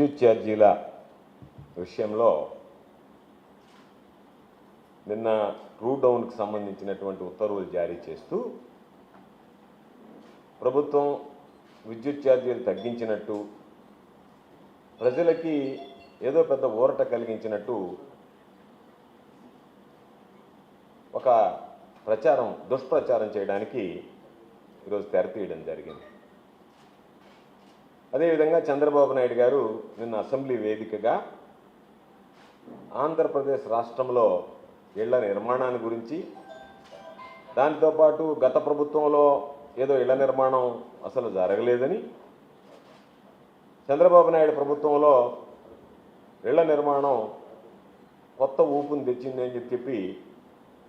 విద్యుత్ ఛార్జీల విషయంలో నిన్న ట్రూ డౌన్కి సంబంధించినటువంటి ఉత్తర్వులు జారీ చేస్తూ ప్రభుత్వం విద్యుత్ ఛార్జీలు తగ్గించినట్టు ప్రజలకి ఏదో పెద్ద ఊరట కలిగించినట్టు ఒక ప్రచారం దుష్ప్రచారం చేయడానికి ఈరోజు తెరతీయడం జరిగింది. అదేవిధంగా చంద్రబాబు నాయుడు గారు నిన్న అసెంబ్లీ వేదికగా ఆంధ్రప్రదేశ్ రాష్ట్రంలో ఇళ్ళ నిర్మాణాన్ని గురించి దానితోపాటు గత ప్రభుత్వంలో ఏదో ఇళ్ళ నిర్మాణం అసలు జరగలేదని చంద్రబాబు నాయుడు ప్రభుత్వంలో ఇళ్ళ నిర్మాణం కొత్త ఊపుని తెచ్చిందని చెప్పి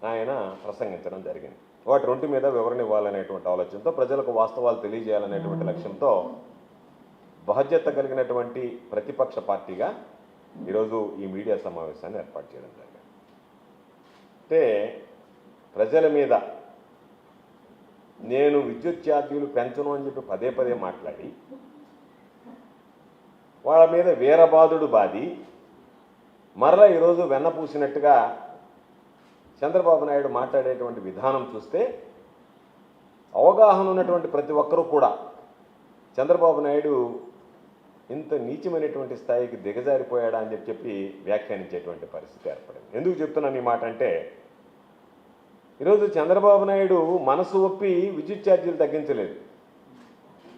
ఆయన ప్రసంగించడం జరిగింది. వాటి రొంటి మీద వివరణ ఇవ్వాలనేటువంటి ఆలోచనతో ప్రజలకు వాస్తవాలు తెలియజేయాలనేటువంటి లక్ష్యంతో బాధ్యత కలిగినటువంటి ప్రతిపక్ష పార్టీగా ఈరోజు ఈ మీడియా సమావేశాన్ని ఏర్పాటు చేయడం జరిగింది. అంటే ప్రజల మీద నేను విద్యుత్ ఛార్జీలు పెంచను అని చెప్పి పదే పదే మాట్లాడి వాళ్ళ మీద వీరబాదుడు బాది మరలా ఈరోజు వెన్నపూసినట్టుగా చంద్రబాబు నాయుడు మాట్లాడేటువంటి విధానం చూస్తే అవగాహన ఉన్నటువంటి ప్రతి ఒక్కరూ కూడా చంద్రబాబు నాయుడు ఇంత నీచమైనటువంటి స్థాయికి దిగజారిపోయాడా అని చెప్పి చెప్పి వ్యాఖ్యానించేటువంటి పరిస్థితి ఏర్పడింది. ఎందుకు చెప్తున్నాను ఈ మాట అంటే ఈరోజు చంద్రబాబు నాయుడు మనసు ఒప్పి విద్యుత్ ఛార్జీలు తగ్గించలేదు.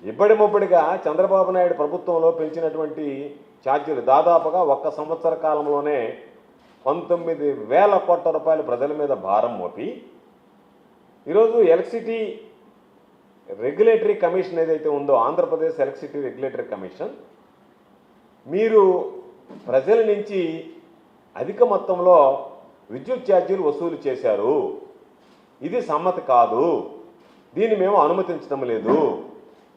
ఇబ్బడి ముబ్బడిగా చంద్రబాబు నాయుడు ప్రభుత్వంలో పెంచినటువంటి ఛార్జీలు దాదాపుగా ఒక్క సంవత్సర కాలంలోనే పంతొమ్మిది వేల కోట్ల రూపాయలు ప్రజల మీద భారం మోపి ఈరోజు ఎలక్ట్రిసిటీ రెగ్యులేటరీ కమిషన్ ఏదైతే ఉందో ఆంధ్రప్రదేశ్ ఎలక్ట్రిసిటీ రెగ్యులేటరీ కమిషన్ మీరు ప్రజల నుంచి అధిక మొత్తంలో విద్యుత్ ఛార్జీలు వసూలు చేశారు. ఇది సమ్మతి కాదు. దీన్ని మేము అనుమతించడం లేదు.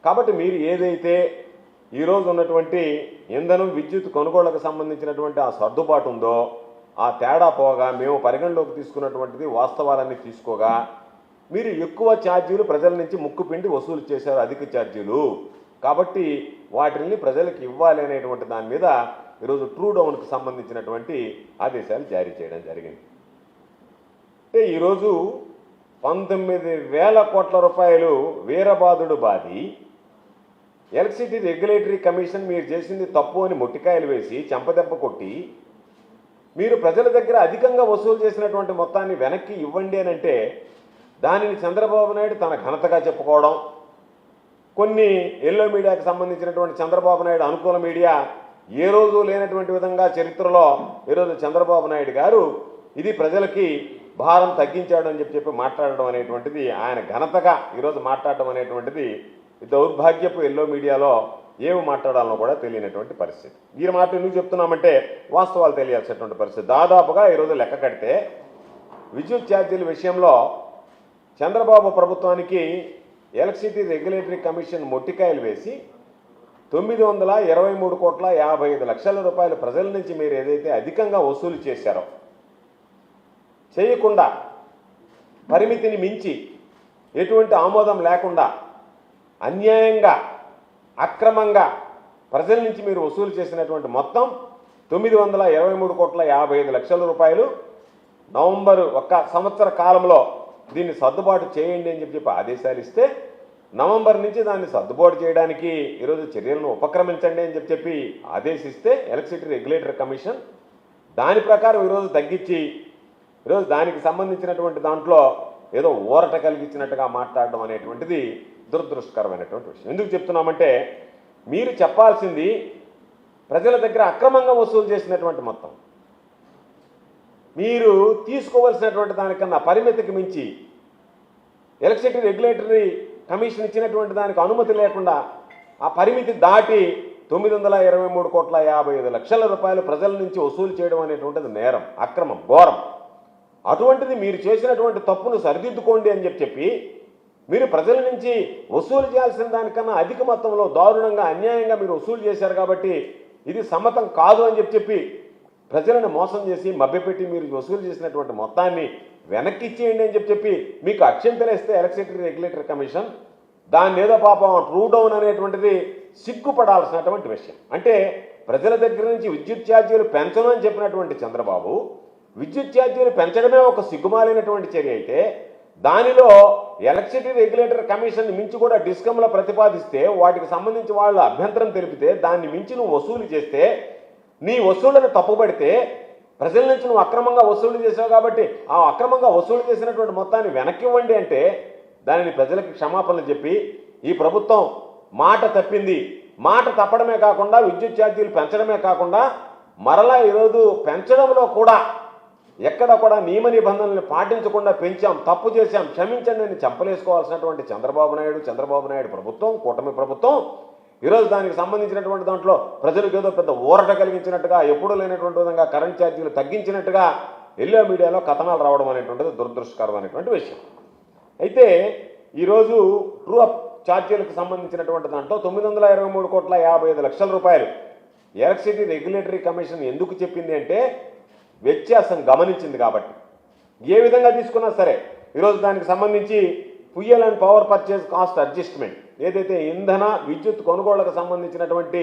కాబట్టి మీరు ఏదైతే ఈరోజు ఉన్నటువంటి ఇంధనం విద్యుత్ కొనుగోళ్ళకు సంబంధించినటువంటి ఆ సర్దుబాటు ఉందో ఆ తేడా పోగా మేము పరిగణలోకి తీసుకున్నటువంటిది వాస్తవాలన్నీ తీసుకోగా మీరు ఎక్కువ ఛార్జీలు ప్రజల నుంచి ముక్కు పిండి వసూలు చేశారు అధిక ఛార్జీలు. కాబట్టి వాటిని ప్రజలకు ఇవ్వాలి అనేటువంటి దాని మీద ఈరోజు ట్రూ డౌన్కి సంబంధించినటువంటి ఆదేశాలు జారీ చేయడం జరిగింది. అంటే ఈరోజు పంతొమ్మిది వేల కోట్ల రూపాయలు వీరబాదుడు బాది ఎలక్ట్రిసిటీ రెగ్యులేటరీ కమిషన్ మీరు చేసింది తప్పు అని మొట్టికాయలు వేసి చెంపదెబ్బ కొట్టి మీరు ప్రజల దగ్గర అధికంగా వసూలు చేసినటువంటి మొత్తాన్ని వెనక్కి ఇవ్వండి అని అంటే దానిని చంద్రబాబు నాయుడు తన ఘనతగా చెప్పుకోవడం కొన్ని ఎల్లో మీడియాకి సంబంధించినటువంటి చంద్రబాబు నాయుడు అనుకూల మీడియా ఏ రోజు లేనటువంటి విధంగా చరిత్రలో ఈరోజు చంద్రబాబు నాయుడు గారు ఇది ప్రజలకి భారం తగ్గించాడు అని చెప్పి చెప్పి మాట్లాడడం అనేటువంటిది ఆయన ఘనతగా ఈరోజు మాట్లాడడం అనేటువంటిది దౌర్భాగ్యపు ఎల్లో మీడియాలో ఏమి మాట్లాడాలో కూడా తెలియనటువంటి పరిస్థితి. వీరి మాట ఎందుకు చెప్తున్నామంటే వాస్తవాలు తెలియాల్సినటువంటి పరిస్థితి. దాదాపుగా ఈరోజు లెక్క కడితే విద్యుత్ ఛార్జీల విషయంలో చంద్రబాబు ప్రభుత్వానికి ఎలక్ట్రిసిటీ రెగ్యులేటరీ కమిషన్ మొట్టికాయలు వేసి తొమ్మిది వందల ఇరవై మూడు కోట్ల యాభై ఐదు లక్షల రూపాయల ప్రజల నుంచి మీరు ఏదైతే అధికంగా వసూలు చేశారో చేయకుండా పరిమితిని మించి ఎటువంటి ఆమోదం లేకుండా అన్యాయంగా అక్రమంగా ప్రజల నుంచి మీరు వసూలు చేసినటువంటి మొత్తం తొమ్మిది వందల ఇరవై మూడు కోట్ల యాభై ఐదు లక్షల రూపాయలు నవంబరు ఒక్క సంవత్సర కాలంలో దీన్ని సర్దుబాటు చేయండి అని చెప్పి చెప్పి ఆదేశాలు ఇస్తే నవంబర్ నుంచి దాన్ని సర్దుబాటు చేయడానికి ఈరోజు చర్యలను ఉపక్రమించండి అని చెప్పి చెప్పి ఆదేశిస్తే ఎలక్ట్రిసిటీ రెగ్యులేటర్ కమిషన్ దాని ప్రకారం ఈరోజు తగ్గించి ఈరోజు దానికి సంబంధించినటువంటి దాంట్లో ఏదో ఊరట కలిగించినట్టుగా మాట్లాడడం అనేటువంటిది దురదృష్టకరమైనటువంటి విషయం. ఎందుకు చెప్తున్నామంటే మీరు చెప్పాల్సింది ప్రజల దగ్గర అక్రమంగా వసూలు చేసినటువంటి మొత్తం. మీరు తీసుకోవలసినటువంటి దానికన్నా పరిమితికి మించి ఎలక్ట్రిసిటీ రెగ్యులేటరీ కమిషన్ ఇచ్చినటువంటి దానికి అనుమతి లేకుండా ఆ పరిమితి దాటి తొమ్మిది వందల ఇరవై మూడు కోట్ల యాభై ఐదు లక్షల రూపాయలు ప్రజల నుంచి వసూలు చేయడం అనేటువంటిది నేరం అక్రమం ఘోరం. అటువంటిది మీరు చేసినటువంటి తప్పును సరిదిద్దుకోండి అని చెప్పి చెప్పి మీరు ప్రజల నుంచి వసూలు చేయాల్సిన దానికన్నా అధిక మొత్తంలో దారుణంగా అన్యాయంగా మీరు వసూలు చేశారు కాబట్టి ఇది సమ్మతం కాదు అని చెప్పి చెప్పి ప్రజలను మోసం చేసి మభ్యపెట్టి మీరు వసూలు చేసినటువంటి మొత్తాన్ని వెనక్కి ఇచ్చేయండి అని చెప్పి చెప్పి మీకు అక్షంతలేస్తే ఎలక్ట్రిసిటీ రెగ్యులేటర్ కమిషన్ దాన్ని ఏదో పాపం ట్రూ డౌన్ అనేటువంటిది సిగ్గుపడాల్సినటువంటి విషయం. అంటే ప్రజల దగ్గర నుంచి విద్యుత్ ఛార్జీలు పెంచను అని చెప్పినటువంటి చంద్రబాబు విద్యుత్ ఛార్జీలు పెంచడమే ఒక సిగ్గుమాలినటువంటి చర్య అయితే దానిలో ఎలక్ట్రిసిటీ రెగ్యులేటర్ కమిషన్ మించి కూడా డిస్కంలో ప్రతిపాదిస్తే వాటికి సంబంధించి వాళ్ళు అభ్యంతరం తెలిపితే దాన్ని మించి నువ్వు వసూలు చేస్తే నీ వసూళ్ళను తప్పుపడితే ప్రజల నుంచి నువ్వు అక్రమంగా వసూలు చేసావు కాబట్టి ఆ అక్రమంగా వసూలు చేసినటువంటి మొత్తాన్ని వెనక్కి ఇవ్వండి అంటే దానిని ప్రజలకు క్షమాపణలు చెప్పి ఈ ప్రభుత్వం మాట తప్పింది. మాట తప్పడమే కాకుండా విద్యుత్ ఛార్జీలు పెంచడమే కాకుండా మరలా ఈరోజు పెంచడంలో కూడా ఎక్కడ కూడా నియమ నిబంధనల్ని పాటించకుండా పెంచాం తప్పు చేశాం క్షమించండి అని చంపలేసుకోవాల్సినటువంటి చంద్రబాబు నాయుడు చంద్రబాబు నాయుడు ప్రభుత్వం కూటమి ప్రభుత్వం ఈరోజు దానికి సంబంధించినటువంటి దాంట్లో ప్రజలకు ఏదో పెద్ద ఊరట కలిగించినట్టుగా ఎప్పుడూ లేనటువంటి విధంగా కరెంట్ ఛార్జీలు తగ్గించినట్టుగా ఎల్లో మీడియాలో కథనాలు రావడం అనేటువంటిది దురదృష్టకరమైనటువంటి విషయం. అయితే ఈరోజు ట్రూ అప్ ఛార్జీలకు సంబంధించినటువంటి దాంట్లో తొమ్మిది వందల ఇరవై మూడు కోట్ల యాభై ఐదు లక్షల రూపాయలు ఎలక్ట్రిసిటీ రెగ్యులేటరీ కమిషన్ ఎందుకు చెప్పింది అంటే వ్యత్యాసం గమనించింది కాబట్టి. ఏ విధంగా తీసుకున్నా సరే ఈరోజు దానికి సంబంధించి fuel and power purchase cost adjustment ఏదైతే ఇంధన విద్యుత్ కొనుగోళ్ళకు సంబంధించినటువంటి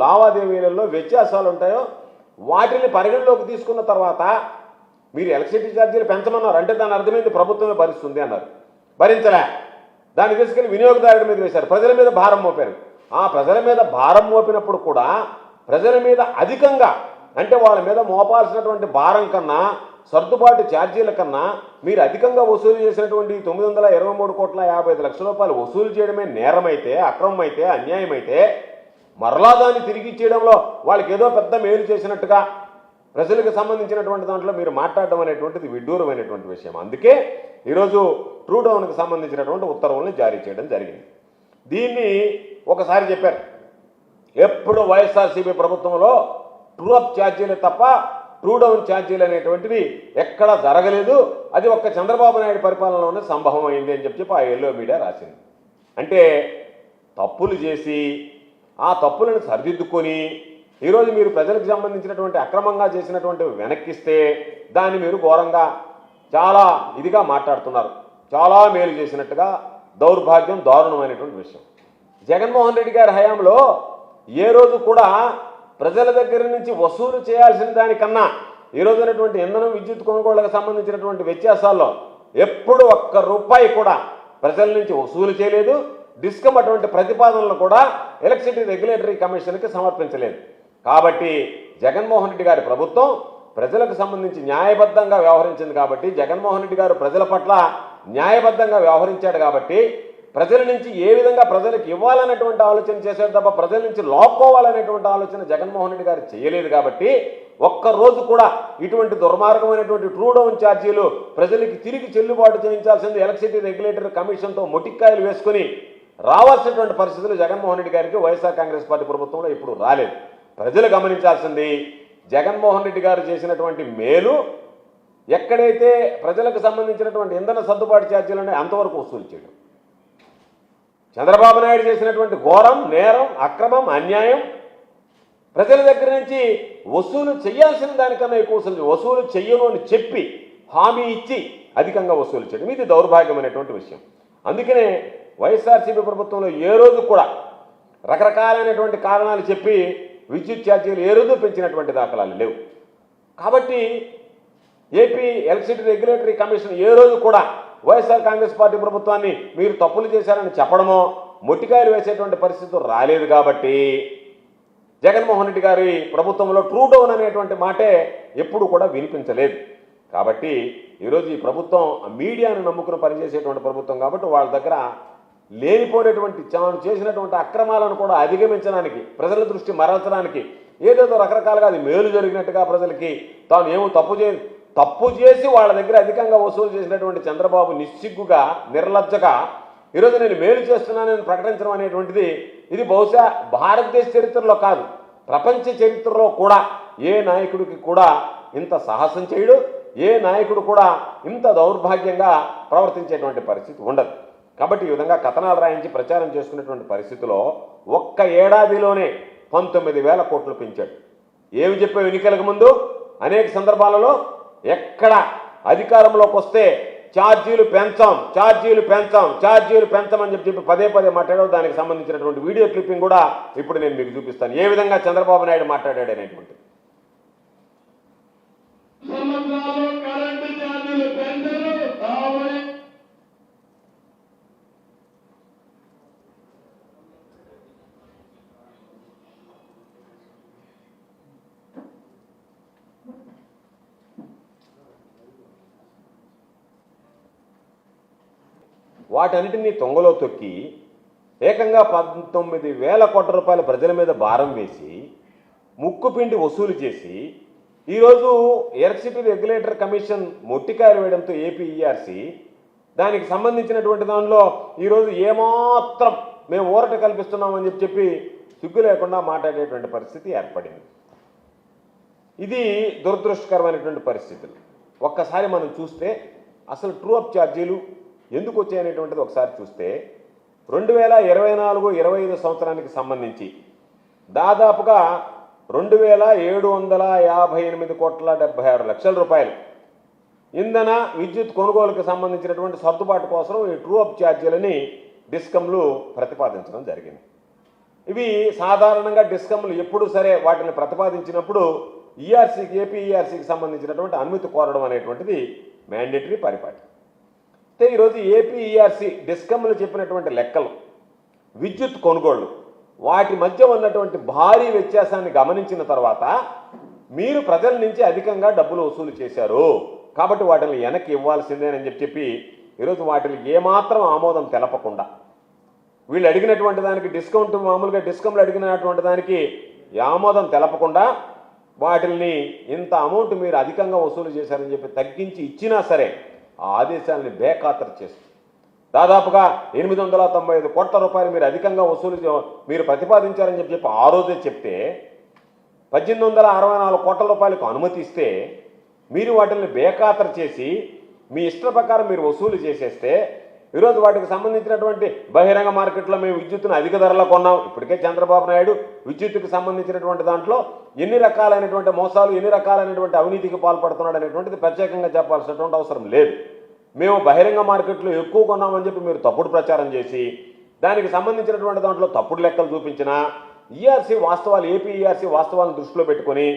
లావాదేవీలలో వ్యత్యాసాలు ఉంటాయో వాటిని పరిగణలోకి తీసుకున్న తర్వాత మీరు ఎలక్ట్రిసిటీ ఛార్జీలు పెంచమన్నారు. అంటే దాని అర్థమైంది ప్రభుత్వమే భరిస్తుంది అన్నారు. భరించలే. దాన్ని తీసుకెళ్ళి వినియోగదారుడి మీద వేశారు. ప్రజల మీద భారం మోపారు. ఆ ప్రజల మీద భారం మోపినప్పుడు కూడా ప్రజల మీద అధికంగా అంటే వాళ్ళ మీద మోపాల్సినటువంటి భారం కన్నా సర్దుబాటు ఛార్జీల కన్నా మీరు అధికంగా వసూలు చేసినటువంటి తొమ్మిది వందల ఇరవై మూడు కోట్ల యాభై ఐదు లక్షల రూపాయలు వసూలు చేయడమే నేరమైతే అక్రమమైతే అన్యాయమైతే మరలా దాన్ని తిరిగి ఇచ్చేయడంలో వాళ్ళకి ఏదో పెద్ద మేలు చేసినట్టుగా ప్రజలకు సంబంధించినటువంటి దాంట్లో మీరు మాట్లాడడం అనేటువంటిది విడ్డూరమైనటువంటి విషయం. అందుకే ఈరోజు ట్రూడౌన్కి సంబంధించినటువంటి ఉత్తర్వులను జారీ చేయడం జరిగింది. దీన్ని ఒకసారి చెప్పారు. ఎప్పుడు వైఎస్ఆర్సీపీ ప్రభుత్వంలో ట్రూ అప్ ఛార్జీలు తప్ప ట్రూ డౌన్ ఛార్జీలు అనేటువంటివి ఎక్కడా జరగలేదు. అది ఒక్క చంద్రబాబు నాయుడు పరిపాలనలోనే సంభవం అయింది అని చెప్పి చెప్పి ఆ ఎల్లో మీడియా రాసింది. అంటే తప్పులు చేసి ఆ తప్పులను సరిదిద్దుకొని ఈరోజు మీరు ప్రజలకు సంబంధించినటువంటి అక్రమంగా చేసినటువంటి వెనక్కిస్తే దాన్ని మీరు ఘోరంగా చాలా ఇదిగా మాట్లాడుతున్నారు. చాలా మేలు చేసినట్టుగా దౌర్భాగ్యం దారుణమైనటువంటి విషయం. జగన్మోహన్ రెడ్డి గారి హయాంలో ఏ రోజు కూడా ప్రజల దగ్గర నుంచి వసూలు చేయాల్సిన దానికన్నా ఈ ఉన్నటువంటి ఇంధనం విద్యుత్ కొనుగోళ్ళకు సంబంధించినటువంటి వ్యత్యాసాల్లో ఎప్పుడు ఒక్క రూపాయి కూడా ప్రజల నుంచి వసూలు చేయలేదు. డిస్కమ్ అటువంటి ప్రతిపాదనలు కూడా ఎలక్ట్రిసిటీ రెగ్యులేటరీ కమిషన్కి సమర్పించలేదు. కాబట్టి జగన్మోహన్ రెడ్డి గారి ప్రభుత్వం ప్రజలకు సంబంధించి న్యాయబద్ధంగా వ్యవహరించింది కాబట్టి జగన్మోహన్ రెడ్డి గారు ప్రజల పట్ల న్యాయబద్ధంగా వ్యవహరించాడు కాబట్టి ప్రజల నుంచి ఏ విధంగా ప్రజలకు ఇవ్వాలనేటువంటి ఆలోచన చేశారు తప్ప ప్రజల నుంచి లాక్కోవాలనేటువంటి ఆలోచన జగన్మోహన్ రెడ్డి గారు చేయలేదు కాబట్టి ఒక్క రోజు కూడా ఇటువంటి దుర్మార్గమైనటువంటి ట్రూడౌన్ ఛార్జీలు ప్రజలకి తిరిగి చెల్లుబాటు చేయించాల్సింది ఎలక్ట్రిసిటీ రెగ్యులేటర్ కమిషన్తో మొటిక్కాయలు వేసుకుని రావాల్సినటువంటి పరిస్థితులు జగన్మోహన్ రెడ్డి గారికి వైఎస్ఆర్ కాంగ్రెస్ పార్టీ ప్రభుత్వంలో ఇప్పుడు రాలేదు. ప్రజలు గమనించాల్సింది జగన్మోహన్ రెడ్డి గారు చేసినటువంటి మేలు ఎక్కడైతే ప్రజలకు సంబంధించినటువంటి ఇంధన సర్దుబాటు ఛార్జీలు ఉన్నాయో అంతవరకు వసూలు చేయడం. చంద్రబాబు నాయుడు చేసినటువంటి ఘోరం నేరం అక్రమం అన్యాయం ప్రజల దగ్గర నుంచి వసూలు చేయాల్సిన దానికన్నా ఎక్కువ వసూలు వసూలు చెయ్యను అని చెప్పి హామీ ఇచ్చి అధికంగా వసూలు చేయడం. ఇది దౌర్భాగ్యమైనటువంటి విషయం. అందుకనే వైఎస్ఆర్సీపీ ప్రభుత్వంలో ఏ రోజు కూడా రకరకాలైనటువంటి కారణాలు చెప్పి విద్యుత్ ఛార్జీలు ఏ రోజు పెంచినటువంటి దాఖలాలు లేవు. కాబట్టి ఏపీ ఎలక్ట్రిసిటీ రెగ్యులేటరీ కమిషన్ ఏ రోజు కూడా వైఎస్ఆర్ కాంగ్రెస్ పార్టీ ప్రభుత్వాన్ని మీరు తప్పులు చేశారని చెప్పడమో మొట్టికాయలు వేసేటువంటి పరిస్థితులు రాలేదు కాబట్టి జగన్మోహన్ రెడ్డి గారి ప్రభుత్వంలో ట్రూ డౌన్ అనేటువంటి మాటే ఎప్పుడు కూడా వినిపించలేదు. కాబట్టి ఈరోజు ఈ ప్రభుత్వం మీడియాను నమ్ముకుని పనిచేసేటువంటి ప్రభుత్వం కాబట్టి వాళ్ళ దగ్గర లేనిపోయినటువంటి తాను చేసినటువంటి అక్రమాలను కూడా అధిగమించడానికి ప్రజల దృష్టి మరల్చడానికి ఏదేదో రకరకాలుగా అది మేలు జరిగినట్టుగా ప్రజలకి తాను ఏమో తప్పు చే తప్పు చేసి వాళ్ళ దగ్గర అధికంగా వసూలు చేసినటువంటి చంద్రబాబు నిస్సిగ్గుగా నిర్లజ్జగా ఈరోజు నేను మేలు చేస్తున్నానని ప్రకటించడం అనేటువంటిది ఇది బహుశా భారతదేశ చరిత్రలో కాదు ప్రపంచ చరిత్రలో కూడా ఏ నాయకుడికి కూడా ఇంత సాహసం చేయడు ఏ నాయకుడు కూడా ఇంత దౌర్భాగ్యంగా ప్రవర్తించేటువంటి పరిస్థితి ఉండదు. కాబట్టి ఈ విధంగా కథనాలు రాయించి ప్రచారం చేసుకునేటువంటి పరిస్థితిలో ఒక్క ఏడాదిలోనే పంతొమ్మిది వేల కోట్లు పెంచాడు. ఏమి చెప్పావు ఎన్నికలకు ముందు? అనేక సందర్భాలలో ఎక్కడ అధికారంలోకి వస్తే ఛార్జీలు పెంచాం ఛార్జీలు పెంచాం ఛార్జీలు పెంచమని చెప్పి చెప్పి పదే పదే మాట్లాడారు దానికి సంబంధించినటువంటి వీడియో క్లిప్పింగ్ కూడా ఇప్పుడు నేను మీకు చూపిస్తాను. ఏ విధంగా చంద్రబాబు నాయుడు మాట్లాడాడు అనేటువంటి సంవత్సరాలు కరెంటు ఛార్జీలు పెంచరు కావాలి వాటన్నిటినీ తొంగలో తొక్కి ఏకంగా పంతొమ్మిది వేల కోట్ల రూపాయల ప్రజల మీద భారం వేసి ముక్కు పిండి వసూలు చేసి ఈరోజు ఎలక్ట్రిసిటీ రెగ్యులేటర్ కమిషన్ మొట్టికాయలు వేయడంతో ఏపీఈఆర్సి దానికి సంబంధించినటువంటి దానిలో ఈరోజు ఏమాత్రం మేము ఊరట కల్పిస్తున్నామని చెప్పి చెప్పి సిగ్గు లేకుండా మాట్లాడేటువంటి పరిస్థితి ఏర్పడింది. ఇది దురదృష్టకరమైనటువంటి పరిస్థితులు. ఒక్కసారి మనం చూస్తే అసలు ట్రూ అప్ ఛార్జీలు ఎందుకు వచ్చాయనేటువంటిది ఒకసారి చూస్తే రెండు వేల ఇరవై నాలుగు ఇరవై ఐదు సంవత్సరానికి సంబంధించి దాదాపుగా రెండు వేల ఏడు వందల యాభై ఎనిమిది కోట్ల డెబ్బై ఆరు లక్షల రూపాయలు ఇంధన విద్యుత్ కొనుగోలుకు సంబంధించినటువంటి సర్దుబాటు కోసం ఈ ట్రూ అప్ ఛార్జీలని డిస్కమ్లు ప్రతిపాదించడం జరిగింది. ఇవి సాధారణంగా డిస్కమ్లు ఎప్పుడు సరే వాటిని ప్రతిపాదించినప్పుడు ఈఆర్సీకి ఏపీ ఈఆర్సీకి సంబంధించినటువంటి అనుమతి కోరడం అనేటువంటిది మ్యాండేటరీ పరిపాటి. అయితే ఈరోజు ఏపీఈఆర్సి డిస్కమ్లు చెప్పినటువంటి లెక్కలు విద్యుత్ కొనుగోళ్ళు వాటి మధ్య ఉన్నటువంటి భారీ వ్యత్యాసాన్ని గమనించిన తర్వాత మీరు ప్రజల నుంచి అధికంగా డబ్బులు వసూలు చేశారు. కాబట్టి వాటిని వెనక్కి ఇవ్వాల్సిందేనని చెప్పి చెప్పి ఈరోజు వాటిని ఏమాత్రం ఆమోదం తెలపకుండా వీళ్ళు అడిగినటువంటి దానికి డిస్కౌంట్ మామూలుగా డిస్కౌంట్లు అడిగినటువంటి దానికి ఆమోదం తెలపకుండా వాటిని ఇంత అమౌంట్ మీరు అధికంగా వసూలు చేశారని చెప్పి తగ్గించి ఇచ్చినా సరే ఆ ఆదేశాలని బేఖాతరు చేస్తుంది. దాదాపుగా ఎనిమిది వందల తొంభై ఐదు కోట్ల రూపాయలు మీరు అధికంగా వసూలు చే- మీరు ప్రతిపాదించారని చెప్పి చెప్పి ఆ రోజే చెప్తే పద్దెనిమిది వందల అరవై నాలుగు కోట్ల రూపాయలకు అనుమతి ఇస్తే మీరు వాటిని బేఖాతరు చేసి మీ ఇష్ట ప్రకారం మీరు వసూలు చేసేస్తే ఈరోజు వాటికి సంబంధించినటువంటి బహిరంగ మార్కెట్లో మేము విద్యుత్తును అధిక ధరలో కొన్నాం. ఇప్పటికే చంద్రబాబు నాయుడు విద్యుత్తుకు సంబంధించినటువంటి దాంట్లో ఎన్ని రకాలైనటువంటి మోసాలు ఎన్ని రకాలైనటువంటి అవినీతికి పాల్పడుతున్నాడు అనేటువంటిది ప్రత్యేకంగా చెప్పాల్సినటువంటి అవసరం లేదు. మేము బహిరంగ మార్కెట్లో ఎక్కువ కొన్నామని చెప్పి మీరు తప్పుడు ప్రచారం చేసి దానికి సంబంధించినటువంటి దాంట్లో తప్పుడు లెక్కలు చూపించిన ఈఆర్సీ వాస్తవాలు ఏపీ ఈఆర్సీ వాస్తవాలను దృష్టిలో పెట్టుకొని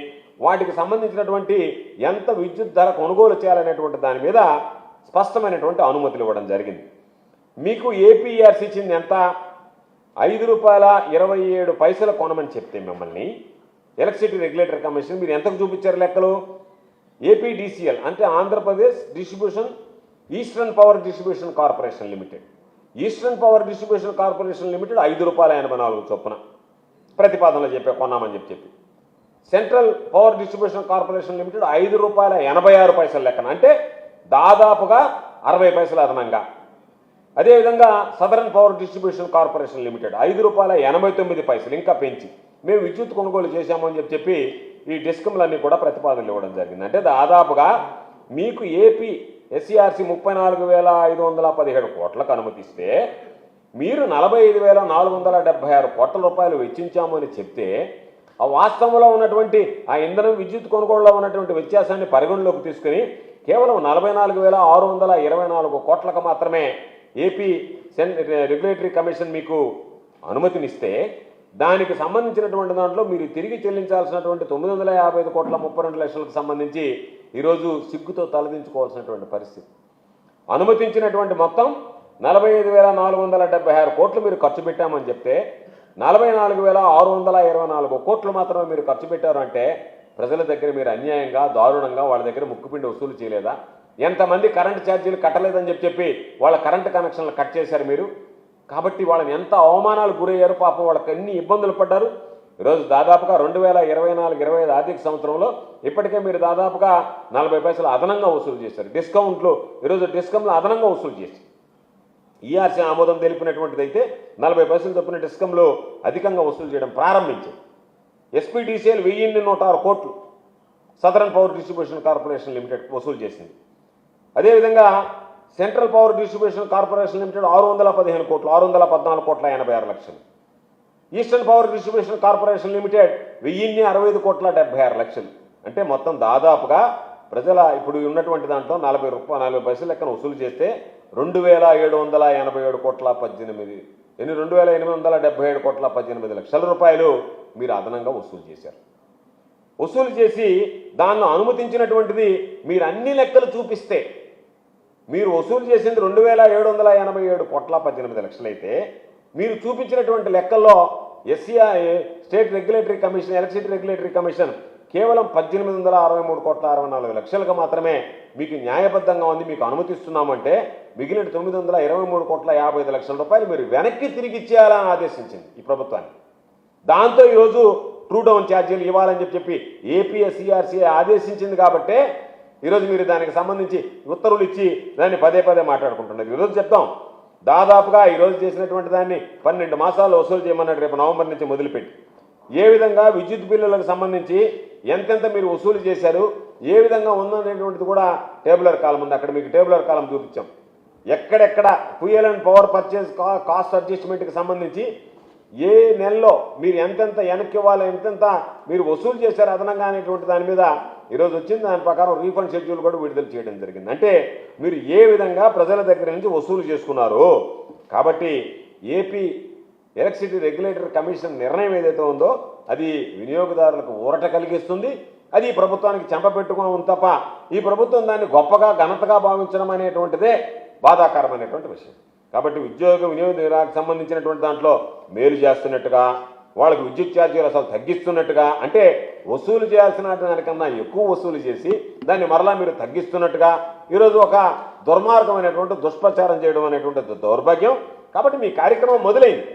వాటికి సంబంధించినటువంటి ఎంత విద్యుత్ ధర కొనుగోలు చేయాలనేటువంటి దాని మీద స్పష్టమైనటువంటి అనుమతులు ఇవ్వడం జరిగింది. మీకు ఏపీఆర్సీ ఇచ్చింది ఎంత? ఐదు రూపాయల ఇరవై ఏడు పైసలు కొనమని చెప్తే మిమ్మల్ని ఎలక్ట్రిసిటీ రెగ్యులేటర్ కమిషన్ మీరు ఎంతకు చూపించారు లెక్కలు? ఏపీడీసీఎల్ అంటే Andhra Pradesh distribution eastern power distribution corporation limited. Eastern power distribution corporation limited ఐదు రూపాయల ఎనభై నాలుగు చొప్పున ప్రతిపాదనలో చెప్పే కొన్నామని చెప్పి చెప్పి. Central power distribution corporation limited ఐదు రూపాయల ఎనభై ఆరు పైసల లెక్కన. అంటే దాదాపుగా అరవై పైసలు అదనంగా. అదేవిధంగా southern power distribution corporation limited ఐదు రూపాయల ఎనభై తొమ్మిది పైసలు ఇంకా పెంచి మేము విద్యుత్ కొనుగోలు చేశామని చెప్పి చెప్పి ఈ డిస్కమ్లన్నీ కూడా ప్రతిపాదనలు ఇవ్వడం జరిగింది. అంటే దాదాపుగా మీకు ఏపీ ఎస్సీఆర్సీ ముప్పై నాలుగు వేల ఐదు వందల పదిహేడు కోట్లకు అనుమతిస్తే మీరు నలభై ఐదు వేల నాలుగు వందల డెబ్బై ఆరు కోట్ల రూపాయలు వెచ్చించాము అని చెప్తే ఆ వాస్తవంలో ఉన్నటువంటి ఆ ఇంధనం విద్యుత్ కొనుగోలులో ఉన్నటువంటి వ్యత్యాసాన్ని పరిగణలోకి తీసుకుని కేవలం నలభై నాలుగు వేల ఆరు వందల ఇరవై నాలుగు కోట్లకు మాత్రమే ఏపీ సెన్ రెగ్యులేటరీ కమిషన్ మీకు అనుమతినిస్తే దానికి సంబంధించినటువంటి దాంట్లో మీరు తిరిగి చెల్లించాల్సినటువంటి తొమ్మిది వందల యాభై ఐదు కోట్ల ముప్పై రెండు లక్షలకు సంబంధించి ఈరోజు సిగ్గుతో తలదించుకోవాల్సినటువంటి పరిస్థితి. అనుమతించినటువంటి మొత్తం నలభై ఐదు వేల నాలుగు వందల డెబ్బై ఆరు కోట్లు మీరు ఖర్చు పెట్టామని చెప్తే నలభై నాలుగు వేల ఆరు వందల ఇరవై నాలుగు కోట్లు మాత్రమే మీరు ఖర్చు పెట్టారు అంటే ప్రజల దగ్గర మీరు అన్యాయంగా దారుణంగా వాళ్ళ దగ్గర ముక్కుపిండి వసూలు చేయలేదా? ఎంతమంది కరెంటు ఛార్జీలు కట్టలేదని చెప్పి చెప్పి వాళ్ళ కరెంటు కనెక్షన్లు కట్ చేశారు మీరు. కాబట్టి వాళ్ళని ఎంత అవమానాలు గురయ్యారు పాపం వాళ్ళకి ఎన్ని ఇబ్బందులు పడ్డారు. ఈరోజు దాదాపుగా రెండు వేల ఇరవై నాలుగు ఇరవై ఐదు ఆర్థిక సంవత్సరంలో ఇప్పటికే మీరు దాదాపుగా నలభై పైసలు అదనంగా వసూలు చేశారు. డిస్కౌంట్లు ఈరోజు డిస్కౌంట్లు అదనంగా వసూలు చేసి ఈఆర్సీ ఆమోదం తెలిపినటువంటిది అయితే నలభై పైసలు తప్పిన డిస్కంలో అధికంగా వసూలు చేయడం ప్రారంభించింది ఎస్పీడీసీఎల్ వెయ్యిన్ని నూట ఆరు కోట్లు southern power distribution corporation limited వసూలు చేసింది. అదేవిధంగా central power distribution corporation limited ఆరు వందల పదిహేను కోట్లు ఆరు వందల పద్నాలుగు కోట్ల ఎనభై ఆరు లక్షలు. Eastern power distribution corporation limited వెయ్యిన్ని అరవై ఐదు కోట్ల డెబ్బై ఆరు లక్షలు. అంటే మొత్తం దాదాపుగా ప్రజల ఇప్పుడు ఉన్నటువంటి దాంట్లో నలభై రూపాయలు నలభై పైసలు లెక్కన వసూలు చేస్తే రెండు వేల ఏడు వందల ఎనభై ఏడు కోట్ల పద్దెనిమిది ఎన్ని రెండు వేల ఎనిమిది వందల డెబ్బై ఏడు కోట్ల పద్దెనిమిది లక్షల రూపాయలు మీరు అదనంగా వసూలు చేశారు. వసూలు చేసి దాన్ని అనుమతించినటువంటిది మీరు అన్ని లెక్కలు చూపిస్తే మీరు వసూలు చేసింది రెండు వేల ఏడు వందల ఎనభై ఏడు కోట్ల పద్దెనిమిది లక్షలైతే మీరు చూపించినటువంటి లెక్కల్లో SCI state regulatory commission electricity regulatory commission కేవలం పద్దెనిమిది వందల అరవై మూడు కోట్ల అరవై నాలుగు లక్షలకు మాత్రమే మీకు న్యాయబద్ధంగా ఉంది మీకు అనుమతిస్తున్నామంటే మిగిలిన తొమ్మిది వందల ఇరవై మూడు కోట్ల యాభై ఐదు లక్షల రూపాయలు మీరు వెనక్కి తిరిగి ఇచ్చేయాలని ఆదేశించింది ఈ ప్రభుత్వాన్ని దాంతో ఈరోజు ట్రూ డౌన్ ఛార్జీలు ఇవ్వాలని చెప్పి చెప్పి ఏపీఎస్సీఆర్సీఐ ఆదేశించింది కాబట్టే ఈరోజు మీరు దానికి సంబంధించి ఉత్తర్వులు ఇచ్చి దాన్ని పదే పదే మాట్లాడుకుంటున్నారు. ఈరోజు చెప్తాం దాదాపుగా ఈరోజు చేసినటువంటి దాన్ని పన్నెండు మాసాలు వసూలు చేయమన్నాడు రేపు నవంబర్ నుంచి మొదలుపెట్టి. ఏ విధంగా విద్యుత్ బిల్లులకు సంబంధించి ఎంతెంత మీరు వసూలు చేశారు ఏ విధంగా ఉందనేటువంటిది కూడా టేబులర్ కాలం ఉంది. అక్కడ మీకు టేబులర్ కాలం చూపించాం. ఎక్కడెక్కడ fuel and power purchase cost అడ్జస్ట్మెంట్కి సంబంధించి ఏ నెలలో మీరు ఎంతెంత వెనక్కి ఇవ్వాలి ఎంతెంత మీరు వసూలు చేశారు అదనంగా అనేటువంటి దాని మీద ఈరోజు వచ్చింది దాని ప్రకారం రీఫండ్ షెడ్యూల్ కూడా విడుదల చేయడం జరిగింది. అంటే మీరు ఏ విధంగా ప్రజల దగ్గర నుంచి వసూలు చేసుకున్నారో కాబట్టి ఏపీ ఎలక్ట్రిసిటీ రెగ్యులేటర్ కమిషన్ నిర్ణయం ఏదైతే ఉందో అది వినియోగదారులకు ఊరట కలిగిస్తుంది. అది ఈ ప్రభుత్వానికి చెంపపెట్టుకుని ఉంది తప్ప ఈ ప్రభుత్వం దాన్ని గొప్పగా ఘనతగా భావించడం అనేటువంటిదే బాధాకరమైనటువంటి విషయం. కాబట్టి ఉద్యోగ వినియోగదారులకు సంబంధించినటువంటి దాంట్లో మేలు చేస్తున్నట్టుగా వాళ్ళకి విద్యుత్ ఛార్జీలు అసలు తగ్గిస్తున్నట్టుగా అంటే వసూలు చేయాల్సిన దానికన్నా ఎక్కువ వసూలు చేసి దాన్ని మరలా మీరు తగ్గిస్తున్నట్టుగా ఈరోజు ఒక దుర్మార్గమైనటువంటి దుష్ప్రచారం చేయడం అనేటువంటి దౌర్భాగ్యం. కాబట్టి మీ కార్యక్రమం మొదలైంది.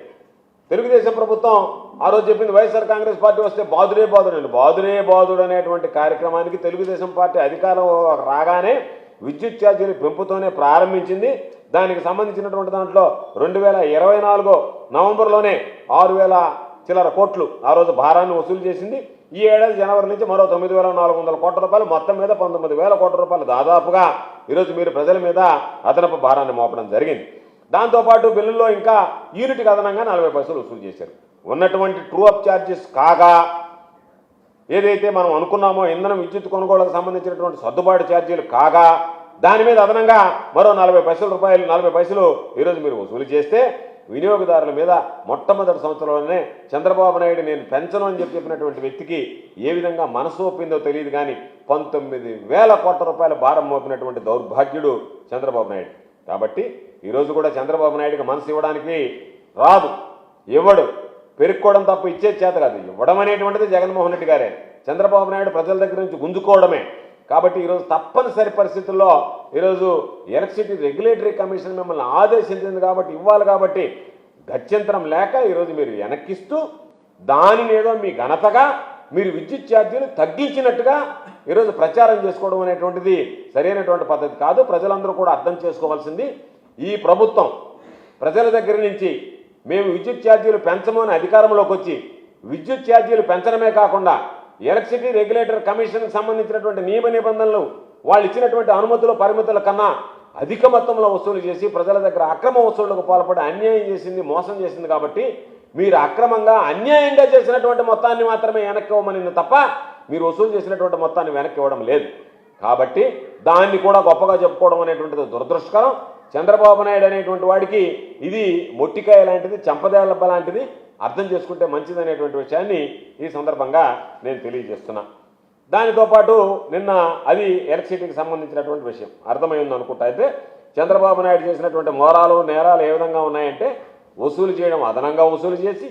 తెలుగుదేశం ప్రభుత్వం ఆ రోజు చెప్పింది వైఎస్ఆర్ కాంగ్రెస్ పార్టీ వస్తే బాదురే బాదుడు అండి బాదురే బాదుడు అనేటువంటి కార్యక్రమానికి తెలుగుదేశం పార్టీ అధికారం రాగానే విద్యుత్ ఛార్జీలు పెంపుతోనే ప్రారంభించింది. దానికి సంబంధించినటువంటి దాంట్లో రెండు వేల ఇరవై నాలుగు నవంబర్లోనే ఆరు వేల చిల్లర కోట్లు ఆ రోజు భారాన్ని వసూలు చేసింది. ఈ ఏడాది జనవరి నుంచి మరో తొమ్మిది వేల నాలుగు వందల కోట్ల రూపాయలు మొత్తం మీద పంతొమ్మిది వేల కోట్ల రూపాయలు దాదాపుగా ఈరోజు మీరు ప్రజల మీద అదనపు భారాన్ని మోపడం జరిగింది. దాంతోపాటు బిల్లుల్లో ఇంకా యూనిట్కి అదనంగా నలభై పైసలు వసూలు చేశారు. ఉన్నటువంటి ట్రూ అప్ ఛార్జెస్ కాగా ఏదైతే మనం అనుకున్నామో ఇంధనం విద్యుత్ కొనుగోలకు సంబంధించినటువంటి సర్దుబాటు ఛార్జీలు కాగా దాని మీద అదనంగా మరో నలభై పైసల రూపాయలు నలభై పైసలు ఈరోజు మీరు వసూలు చేస్తే వినియోగదారుల మీద మొట్టమొదటి సంవత్సరంలోనే చంద్రబాబు నాయుడు నేను పెంచను అని చెప్పి చెప్పినటువంటి వ్యక్తికి ఏ విధంగా మనసు ఒప్పిందో తెలియదు కానీ పంతొమ్మిది వేల కోట్ల రూపాయల భారం మోపినటువంటి దౌర్భాగ్యుడు చంద్రబాబు నాయుడు. కాబట్టి ఈరోజు కూడా చంద్రబాబు నాయుడికి మనసు ఇవ్వడానికి రాదు. ఇవ్వడు. పెరుక్కోవడం తప్ప ఇచ్చే చేత కాదు. ఇవ్వడం అనేటువంటిది జగన్మోహన్ రెడ్డి గారే. చంద్రబాబు నాయుడు ప్రజల దగ్గర నుంచి గుంజుకోవడమే. కాబట్టి ఈరోజు తప్పనిసరి పరిస్థితుల్లో ఈరోజు ఎలక్ట్రిసిటీ రెగ్యులేటరీ కమిషన్ మిమ్మల్ని ఆదేశించింది కాబట్టి ఇవ్వాలి కాబట్టి గత్యంతరం లేక ఈరోజు మీరు వెనక్కిస్తూ దాని మీద మీ ఘనతగా మీరు విద్యుత్ ఛార్జీలు తగ్గించినట్టుగా ఈరోజు ప్రచారం చేసుకోవడం అనేటువంటిది సరైనటువంటి పద్ధతి కాదు. ప్రజలందరూ కూడా అర్థం చేసుకోవాల్సింది. ఈ ప్రభుత్వం ప్రజల దగ్గర నుంచి మేము విద్యుత్ ఛార్జీలు పెంచమని అధికారంలోకి వచ్చి విద్యుత్ ఛార్జీలు పెంచడమే కాకుండా ఎలక్ట్రిసిటీ రెగ్యులేటర్ కమిషన్కి సంబంధించినటువంటి నియమ నిబంధనలు వాళ్ళు ఇచ్చినటువంటి అనుమతుల పరిమితుల కన్నా అధిక మొత్తంలో వసూలు చేసి ప్రజల దగ్గర అక్రమ వసూళ్ళకు పాల్పడి అన్యాయం చేసింది మోసం చేసింది కాబట్టి మీరు అక్రమంగా అన్యాయంగా చేసినటువంటి మొత్తాన్ని మాత్రమే వెనక్కి ఇవ్వమని తప్ప మీరు వసూలు చేసినటువంటి మొత్తాన్ని వెనక్కి ఇవ్వడం లేదు. కాబట్టి దాన్ని కూడా గొప్పగా చెప్పుకోవడం అనేటువంటిది దురదృష్టకరం. చంద్రబాబు నాయుడు అనేటువంటి వాడికి ఇది మొట్టికాయ లాంటిది చంపదేలబ్బ లాంటిది. అర్థం చేసుకుంటే మంచిదనేటువంటి విషయాన్ని ఈ సందర్భంగా నేను తెలియజేస్తున్నా. దానితో పాటు నిన్న అది ఎలక్ట్రిసిటీకి సంబంధించినటువంటి విషయం అర్థమైంది అనుకుంటా అయితే చంద్రబాబు నాయుడు చేసినటువంటి మోరాలు నేరాలు ఏ విధంగా ఉన్నాయంటే వసూలు చేయడం అదనంగా వసూలు చేసి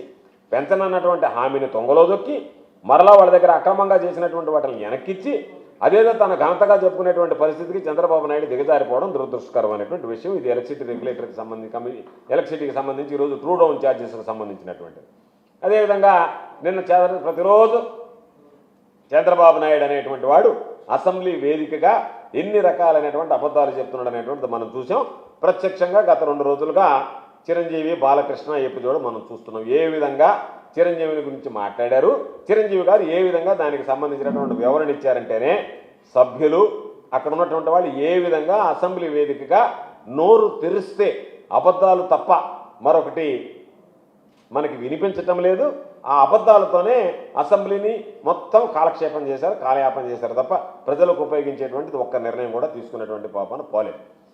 పెంచనన్నటువంటి హామీని తొంగలో దొక్కి మరలా వాళ్ళ దగ్గర అక్రమంగా చేసినటువంటి వాటిని వెనక్కిచ్చి అదేదో తన ఘనతగా చెప్పుకునేటువంటి పరిస్థితికి చంద్రబాబు నాయుడు దిగజారిపోవడం దురదృష్టకరమైనటువంటి విషయం. ఇది ఎలక్ట్రిసిటీ రెగ్యులేటర్కి సంబంధించి కమి ఎలక్ట్రిసిటీకి సంబంధించి ఈరోజు ట్రూ డౌన్ ఛార్జెస్కి సంబంధించినటువంటిది. అదేవిధంగా నిన్న చంద్ర ప్రతిరోజు చంద్రబాబు నాయుడు అనేటువంటి వాడు అసెంబ్లీ వేదికగా ఎన్ని రకాలైనటువంటి అబద్ధాలు చెప్తున్నాడు అనేటువంటిది మనం చూసాం. ప్రత్యక్షంగా గత రెండు రోజులుగా చిరంజీవి బాలకృష్ణ ఎపిసోడ్ మనం చూస్తున్నాం. ఏ విధంగా చిరంజీవిని గురించి మాట్లాడారు. చిరంజీవి గారు ఏ విధంగా దానికి సంబంధించినటువంటి వివరణ ఇచ్చారంటేనే సభ్యులు అక్కడ ఉన్నటువంటి వాళ్ళు ఏ విధంగా అసెంబ్లీ వేదికగా నోరు తెరిస్తే అబద్ధాలు తప్ప మరొకటి మనకి వినిపించటం లేదు. ఆ అబద్ధాలతోనే అసెంబ్లీని మొత్తం కాలక్షేపం చేశారు కాలయాపన చేశారు తప్ప ప్రజలకు ఉపయోగించేటువంటిది ఒక్క నిర్ణయం కూడా తీసుకునేటువంటి పాపన పోలేదు.